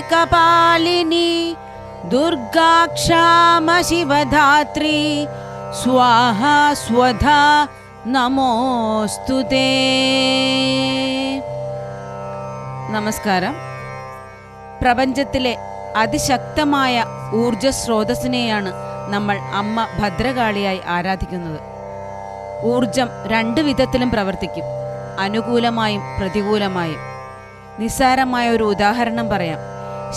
കപാലിനി ദുർഗാക്ഷാമ ശിവധാത്രി സ്വാഹ സ്വധ നമോസ്തുതേ. നമസ്കാരം. പ്രപഞ്ചത്തിലെ അതിശക്തമായ ഊർജ സ്രോതസ്സിനെയാണ് നമ്മൾ അമ്മ ഭദ്രകാളിയായി ആരാധിക്കുന്നത്. ഊർജം രണ്ട് വിധത്തിലും പ്രവർത്തിക്കും. അനുകൂലമായും പ്രതികൂലമായും. നിസ്സാരമായ ഒരു ഉദാഹരണം പറയാം.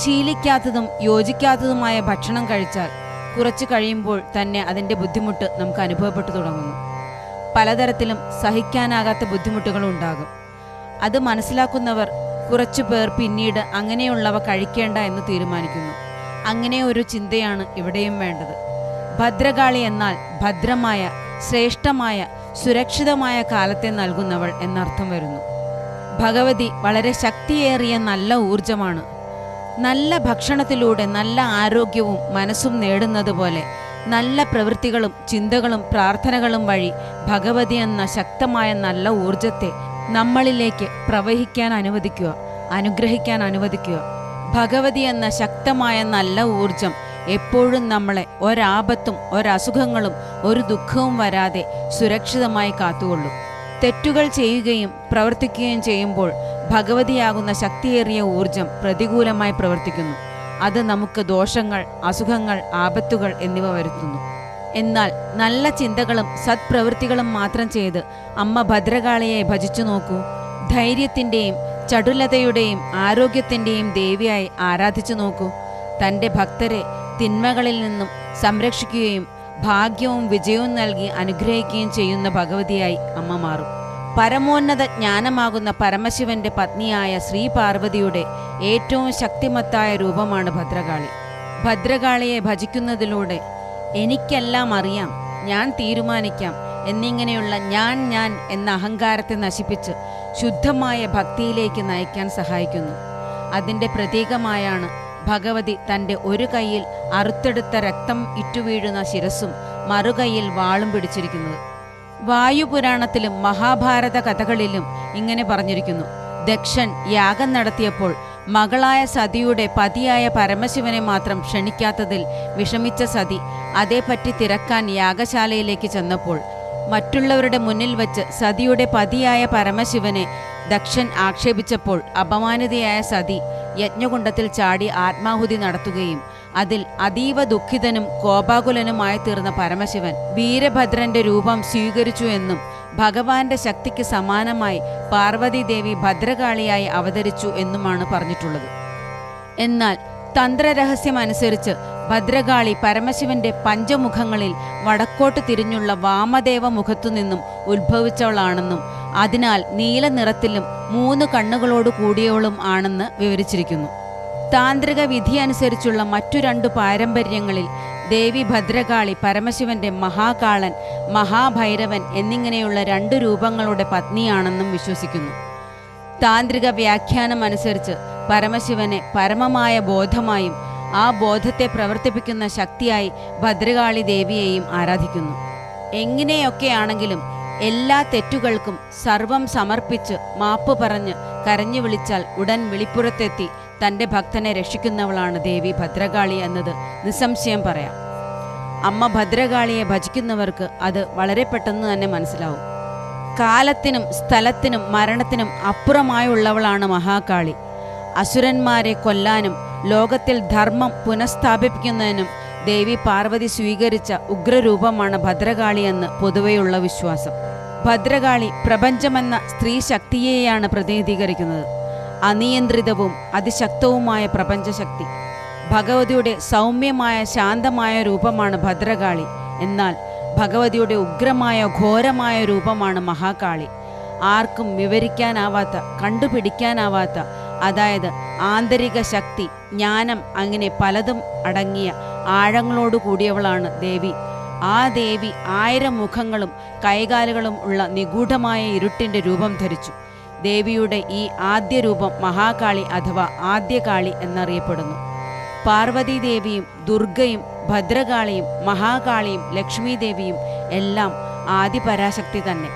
ശീലിക്കാത്തതും യോജിക്കാത്തതുമായ ഭക്ഷണം കഴിച്ചാൽ കുറച്ചു കഴിയുമ്പോൾ തന്നെ അതിന്റെ ബുദ്ധിമുട്ട് നമുക്ക് അനുഭവപ്പെട്ടു തുടങ്ങുന്നു. പലതരത്തിലും സഹിക്കാനാകാത്ത ബുദ്ധിമുട്ടുകളും ഉണ്ടാകും. അത് മനസ്സിലാക്കുന്നവർ കുറച്ചു പേർ പിന്നീട് അങ്ങനെയുള്ളവ കഴിക്കേണ്ട എന്ന് തീരുമാനിക്കുന്നു. അങ്ങനെ ഒരു ചിന്തയാണ് ഇവിടെയും വേണ്ടത്. ഭദ്രകാളി എന്നാൽ ഭദ്രമായ ശ്രേഷ്ഠമായ സുരക്ഷിതമായ കാലത്തെ നൽകുന്നവൾ എന്നർത്ഥം വരുന്നു. ഭഗവതി വളരെ ശക്തിയേറിയ നല്ല ഊർജമാണ് നല്ല ഭക്ഷണത്തിലൂടെ നല്ല ആരോഗ്യവും മനസ്സും നേടുന്നത് പോലെ നല്ല പ്രവൃത്തികളും ചിന്തകളും പ്രാർത്ഥനകളും വഴി ഭഗവതി എന്ന ശക്തമായ നല്ല ഊർജത്തെ നമ്മളിലേക്ക് പ്രവഹിക്കാൻ അനുവദിക്കുക അനുഗ്രഹിക്കാൻ അനുവദിക്കുക. ഭഗവതി എന്ന ശക്തമായ നല്ല ഊർജം എപ്പോഴും നമ്മളെ ഒരാപത്തും ഒരസുഖങ്ങളും ഒരു ദുഃഖവും വരാതെ സുരക്ഷിതമായി കാത്തുകൊള്ളും. തെറ്റുകൾ ചെയ്യുകയും പ്രവർത്തിക്കുകയും ചെയ്യുമ്പോൾ ഭഗവതിയാകുന്ന ശക്തിയേറിയ ഊർജം പ്രതികൂലമായി പ്രവർത്തിക്കുന്നു. അത് നമുക്ക് ദോഷങ്ങൾ അസുഖങ്ങൾ ആപത്തുകൾ എന്നിവ വരുത്തുന്നു. എന്നാൽ നല്ല ചിന്തകളും സത്പ്രവൃത്തികളും മാത്രം ചെയ്ത് അമ്മ ഭദ്രകാളിയെ ഭജിച്ചു നോക്കൂ. ധൈര്യത്തിന്റെയും ചടുലതയുടെയും ആരോഗ്യത്തിന്റെയും ദേവിയായി ആരാധിച്ചു നോക്കൂ. തന്റെ ഭക്തരെ തിന്മകളിൽ നിന്നും സംരക്ഷിക്കുകയും ഭാഗ്യവും വിജയവും നൽകി അനുഗ്രഹിക്കുകയും ചെയ്യുന്ന ഭഗവതിയായി അമ്മ മാറും. പരമോന്നത ജ്ഞാനമാകുന്ന പരമശിവന്റെ പത്നിയായ ശ്രീ പാർവതിയുടെ ഏറ്റവും ശക്തിമത്തായ രൂപമാണ് ഭദ്രകാളി. ഭദ്രകാളിയെ ഭജിക്കുന്നതിലൂടെ എനിക്കെല്ലാം അറിയാം ഞാൻ തീരുമാനിക്കാം എന്നിങ്ങനെയുള്ള ഞാൻ ഞാൻ എന്ന അഹങ്കാരത്തെ നശിപ്പിച്ച് ശുദ്ധമായ ഭക്തിയിലേക്ക് നയിക്കാൻ സഹായിക്കുന്നു. അതിന്റെ പ്രതീകമായാണ് ഭഗവതി തന്റെ ഒരു കൈയിൽ അറുത്തെടുത്ത രക്തം ഇറ്റുവീഴുന്ന ശിരസും മറുകൈയിൽ വാളും പിടിച്ചിരിക്കുന്നത് വായുപുരാണത്തിലും മഹാഭാരത കഥകളിലും ഇങ്ങനെ പറഞ്ഞിരിക്കുന്നു. ദക്ഷൻ യാഗം നടത്തിയപ്പോൾ മകളായ സതിയുടെ പതിയായ പരമശിവനെ മാത്രം ക്ഷണിക്കാത്തതിൽ വിഷമിച്ച സതി അതേപ്പറ്റി തിരക്കാൻ യാഗശാലയിലേക്ക് ചെന്നപ്പോൾ മറ്റുള്ളവരുടെ മുന്നിൽ വച്ച് സതിയുടെ പതിയായ പരമശിവനെ ദക്ഷൻ ആക്ഷേപിച്ചപ്പോൾ അപമാനിതയായ സതി യജ്ഞകുണ്ടത്തിൽ ചാടി ആത്മാഹുതി നടത്തുകയും അതിൽ അതീവ ദുഃഖിതനും കോപാകുലനുമായി തീർന്ന പരമശിവൻ വീരഭദ്രന്റെ രൂപം സ്വീകരിച്ചു എന്നും ഭഗവാന്റെ ശക്തിക്ക് സമാനമായി പാർവതീദേവി ഭദ്രകാളിയായി അവതരിച്ചു എന്നുമാണ് പറഞ്ഞിട്ടുള്ളത്. എന്നാൽ തന്ത്രരഹസ്യമനുസരിച്ച് ഭദ്രകാളി പരമശിവന്റെ പഞ്ചമുഖങ്ങളിൽ വടക്കോട്ട് തിരിഞ്ഞുള്ള വാമദേവ മുഖത്തുനിന്നും ഉത്ഭവിച്ചവളാണെന്നും അതിനാൽ നീല നിറത്തിലും മൂന്ന് കണ്ണുകളോട് കൂടിയവളും ആണെന്ന് വിവരിച്ചിരിക്കുന്നു. താന്ത്രിക വിധി അനുസരിച്ചുള്ള മറ്റു രണ്ടു പാരമ്പര്യങ്ങളിൽ ദേവി ഭദ്രകാളി പരമശിവന്റെ മഹാകാളൻ മഹാഭൈരവൻ എന്നിങ്ങനെയുള്ള രണ്ടു രൂപങ്ങളുടെ പത്നിയാണെന്നും വിശ്വസിക്കുന്നു. താന്ത്രിക വ്യാഖ്യാനം അനുസരിച്ച് പരമശിവനെ പരമമായ ബോധമായും ആ ബോധത്തെ പ്രവർത്തിപ്പിക്കുന്ന ശക്തിയായി ഭദ്രകാളി ദേവിയെയും ആരാധിക്കുന്നു. എങ്ങനെയൊക്കെയാണെങ്കിലും എല്ലാ തെറ്റുകൾക്കും സർവം സമർപ്പിച്ച് മാപ്പ് പറഞ്ഞ് കരഞ്ഞു വിളിച്ചാൽ ഉടൻ വിളിപ്പുറത്തെത്തി തന്റെ ഭക്തനെ രക്ഷിക്കുന്നവളാണ് ദേവി ഭദ്രകാളി എന്നത് നിസ്സംശയം പറയാം. അമ്മ ഭദ്രകാളിയെ ഭജിക്കുന്നവർക്ക് അത് വളരെ പെട്ടെന്ന് തന്നെ മനസ്സിലാവും. കാലത്തിനും സ്ഥലത്തിനും മരണത്തിനും അപ്പുറമായുള്ളവളാണ് മഹാകാളി. അസുരന്മാരെ കൊല്ലാനും ലോകത്തിൽ ധർമ്മം പുനഃസ്ഥാപിപ്പിക്കുന്നതിനും ദേവി പാർവതി സ്വീകരിച്ച ഉഗ്രരൂപമാണ് ഭദ്രകാളി എന്ന് പൊതുവെയുള്ള വിശ്വാസം. ഭദ്രകാളി പ്രപഞ്ചമെന്ന സ്ത്രീ ശക്തിയെയാണ് പ്രതിനിധീകരിക്കുന്നത്. അനിയന്ത്രിതവും അതിശക്തവുമായ പ്രപഞ്ചശക്തി. ഭഗവതിയുടെ സൗമ്യമായ ശാന്തമായ രൂപമാണ് ഭദ്രകാളി. എന്നാൽ ഭഗവതിയുടെ ഉഗ്രമായ ഘോരമായ രൂപമാണ് മഹാകാളി. ആർക്കും വിവരിക്കാനാവാത്ത കണ്ടുപിടിക്കാനാവാത്ത അതായത് ആന്തരിക ശക്തി ജ്ഞാനം അങ്ങനെ പലതും അടങ്ങിയ ആഴങ്ങളോട് കൂടിയവളാണ് ദേവി. ആ ദേവി ആയിരം മുഖങ്ങളും കൈകാലുകളും ഉള്ള നിഗൂഢമായ ഇരുട്ടിന്റെ രൂപം ധരിച്ചു. ദേവിയുടെ ഈ ആദ്യ രൂപം മഹാകാളി അഥവാ ആദ്യകാളി എന്നറിയപ്പെടുന്നു. പാർവതി ദേവിയും ദുർഗയും ഭദ്രകാളിയും മഹാകാളിയും ലക്ഷ്മി ദേവിയും എല്ലാം ആദിപരാശക്തി തന്നെ.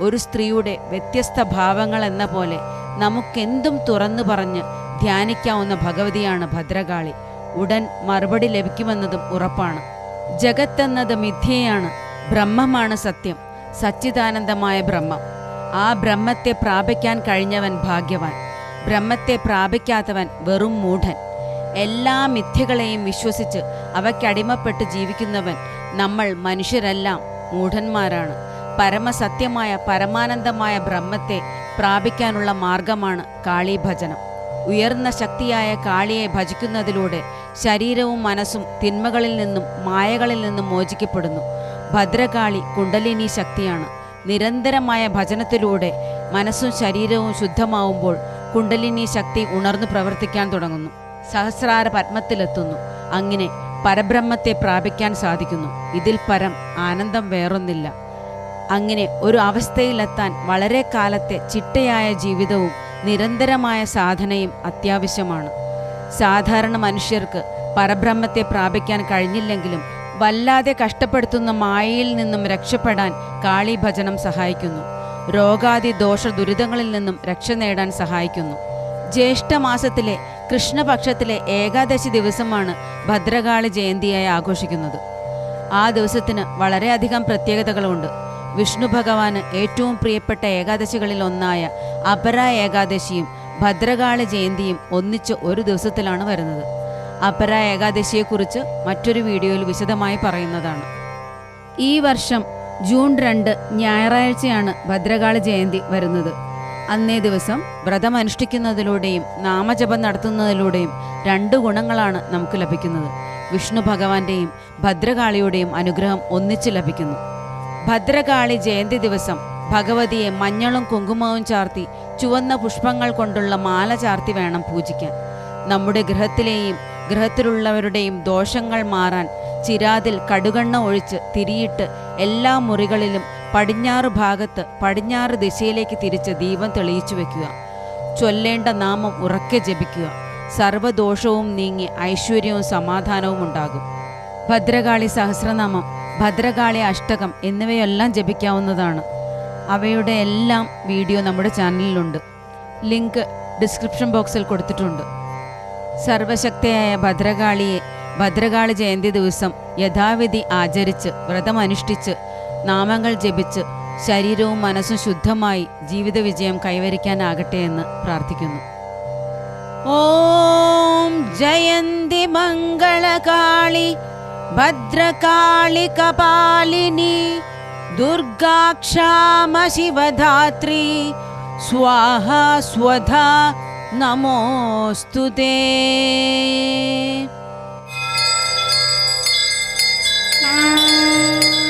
ഒരു സ്ത്രീയുടെ വ്യത്യസ്ത ഭാവങ്ങൾ എന്ന പോലെ നമുക്കെന്തും തുറന്നു പറഞ്ഞ് ധ്യാനിക്കാവുന്ന ഭഗവതിയാണ് ഭദ്രകാളി. ഉടൻ മറുപടി ലഭിക്കുമെന്നതും ഉറപ്പാണ്. ജഗത്തെന്നത് മിഥ്യയാണ് ബ്രഹ്മമാണ് സത്യം സച്ചിദാനന്ദമായ ബ്രഹ്മം. ആ ബ്രഹ്മത്തെ പ്രാപിക്കാൻ കഴിഞ്ഞവൻ ഭാഗ്യവാൻ ബ്രഹ്മത്തെ പ്രാപിക്കാത്തവൻ വെറും മൂഢൻ. എല്ലാ മിഥ്യകളെയും വിശ്വസിച്ച് അവയ്ക്കടിമപ്പെട്ട് ജീവിക്കുന്നവൻ നമ്മൾ മനുഷ്യരെല്ലാം മൂഢന്മാരാണ്. പരമസത്യമായ പരമാനന്ദമായ ബ്രഹ്മത്തെ പ്രാപിക്കാനുള്ള മാർഗമാണ് കാളീഭജനം. ഉയർന്ന ശക്തിയായ കാളിയെ ഭജിക്കുന്നതിലൂടെ ശരീരവും മനസ്സും തിന്മകളിൽ നിന്നും മായകളിൽ നിന്നും മോചിക്കപ്പെടുന്നു. ഭദ്രകാളി കുണ്ടലിനി ശക്തിയാണ്. നിരന്തരമായ ഭജനത്തിലൂടെ മനസ്സും ശരീരവും ശുദ്ധമാവുമ്പോൾ കുണ്ടലിനി ശക്തി ഉണർന്നു പ്രവർത്തിക്കാൻ തുടങ്ങുന്നു. സഹസ്രാര പത്മത്തിലെത്തുന്നു. അങ്ങനെ പരബ്രഹ്മത്തെ പ്രാപിക്കാൻ സാധിക്കുന്നു. ഇതിൽ പരം ആനന്ദം വേറൊന്നില്ല. അങ്ങനെ ഒരു അവസ്ഥയിലെത്താൻ വളരെ കാലത്തെ ചിട്ടയായ ജീവിതവും നിരന്തരമായ സാധനയും അത്യാവശ്യമാണ്. സാധാരണ മനുഷ്യർക്ക് പരബ്രഹ്മത്തെ പ്രാപിക്കാൻ കഴിഞ്ഞില്ലെങ്കിലും വല്ലാതെ കഷ്ടപ്പെടുത്തുന്ന മായയിൽ നിന്നും രക്ഷപ്പെടാൻ കാളി ഭജനം സഹായിക്കുന്നു. രോഗാദി ദോഷ ദുരിതങ്ങളിൽ നിന്നും രക്ഷ നേടാൻ സഹായിക്കുന്നു. ജ്യേഷ്ഠമാസത്തിലെ കൃഷ്ണപക്ഷത്തിലെ ഏകാദശി ദിവസമാണ് ഭദ്രകാളി ജയന്തിയായി ആഘോഷിക്കുന്നത്. ആ ദിവസത്തിന് വളരെയധികം പ്രത്യേകതകളുണ്ട്. വിഷ്ണു ഭഗവാന് ഏറ്റവും പ്രിയപ്പെട്ട ഏകാദശികളിൽ ഒന്നായ അപര ഏകാദശിയും ഭദ്രകാളി ജയന്തിയും ഒന്നിച്ച് ഒരു ദിവസത്തിലാണ് വരുന്നത്. അപര ഏകാദശിയെക്കുറിച്ച് മറ്റൊരു വീഡിയോയിൽ വിശദമായി പറയുന്നതാണ്. ഈ വർഷം ജൂൺ രണ്ട് ഞായറാഴ്ചയാണ് ഭദ്രകാളി ജയന്തി വരുന്നത്. അന്നേ ദിവസം വ്രതം അനുഷ്ഠിക്കുന്നതിലൂടെയും നാമജപം നടത്തുന്നതിലൂടെയും രണ്ട് ഗുണങ്ങളാണ് നമുക്ക് ലഭിക്കുന്നത്. വിഷ്ണു ഭഗവാന്റെയും ഭദ്രകാളിയുടെയും അനുഗ്രഹം ഒന്നിച്ച് ലഭിക്കുന്നു. ഭദ്രകാളി ജയന്തി ദിവസം ഭഗവതിയെ മഞ്ഞളും കുങ്കുമവും ചാർത്തി ചുവന്ന പുഷ്പങ്ങൾ കൊണ്ടുള്ള മാല ചാർത്തി വേണം പൂജിക്കാൻ. നമ്മുടെ ഗൃഹത്തിലെയും ഗൃഹത്തിലുള്ളവരുടെയും ദോഷങ്ങൾ മാറാൻ ചിരാതിൽ കടുകണ്ണ ഒഴിച്ച് തിരിയിട്ട് എല്ലാ മുറികളിലും പടിഞ്ഞാറ് ഭാഗത്ത് പടിഞ്ഞാറ് ദിശയിലേക്ക് തിരിച്ച് ദീപം തെളിയിച്ചു വെക്കുക. ചൊല്ലേണ്ട നാമം ഉറക്കെ ജപിക്കുക. സർവദോഷവും നീങ്ങി ഐശ്വര്യവും സമാധാനവും ഉണ്ടാകും. ഭദ്രകാളി സഹസ്രനാമം ഭദ്രകാളി അഷ്ടകം എന്നിവയെല്ലാം ജപിക്കാവുന്നതാണ്. അവയുടെ എല്ലാം വീഡിയോ നമ്മുടെ ചാനലിലുണ്ട്. ലിങ്ക് ഡിസ്ക്രിപ്ഷൻ ബോക്സിൽ കൊടുത്തിട്ടുണ്ട്. സർവശക്തയായ ഭദ്രകാളിയെ ഭദ്രകാളി ജയന്തി ദിവസം യഥാവിധി ആചരിച്ച് വ്രതമനുഷ്ഠിച്ച് നാമങ്ങൾ ജപിച്ച് ശരീരവും മനസ്സും ശുദ്ധമായി ജീവിത വിജയം കൈവരിക്കാനാകട്ടെ എന്ന് പ്രാർത്ഥിക്കുന്നു. ഓം ജയന്തി മംഗളകാളി ഭദ്രകാളി കപാലിനി दुर्गा क्षाम शिवधात्री स्वाहा स्वधा नमोऽस्तु ते Thank you.